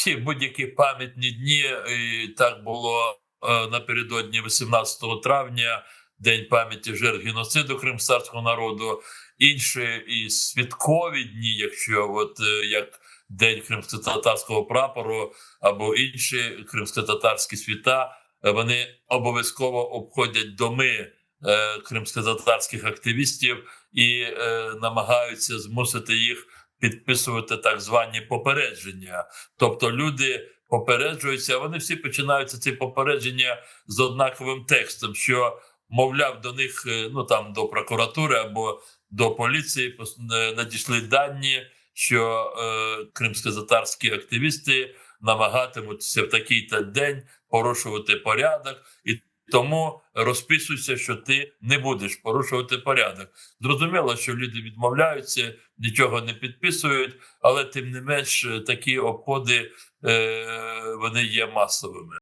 всі будь-які пам'ятні дні. І так було е, напередодні 18 травня, День пам'яті жертв геноциду кримськотатарського народу. Інші і святкові дні, якщо от е, як День кримськотатарського прапору або інші кримськотатарські свята, е, вони обов'язково обходять доми кримськотатарських активістів і намагаються змусити їх підписувати так звані попередження. Тобто люди попереджуються, вони всі починаються ці попередження з однаковим текстом, що мовляв до них е, ну там до прокуратури або до поліції е, надійшли дані, що е, кримськотатарські активісти намагатимуться в такий-то день порушувати порядок, і тому розписуйся, що ти не будеш порушувати порядок. Зрозуміло, що люди відмовляються, нічого не підписують, але тим не менш е, такі обходи е, вони є масовими.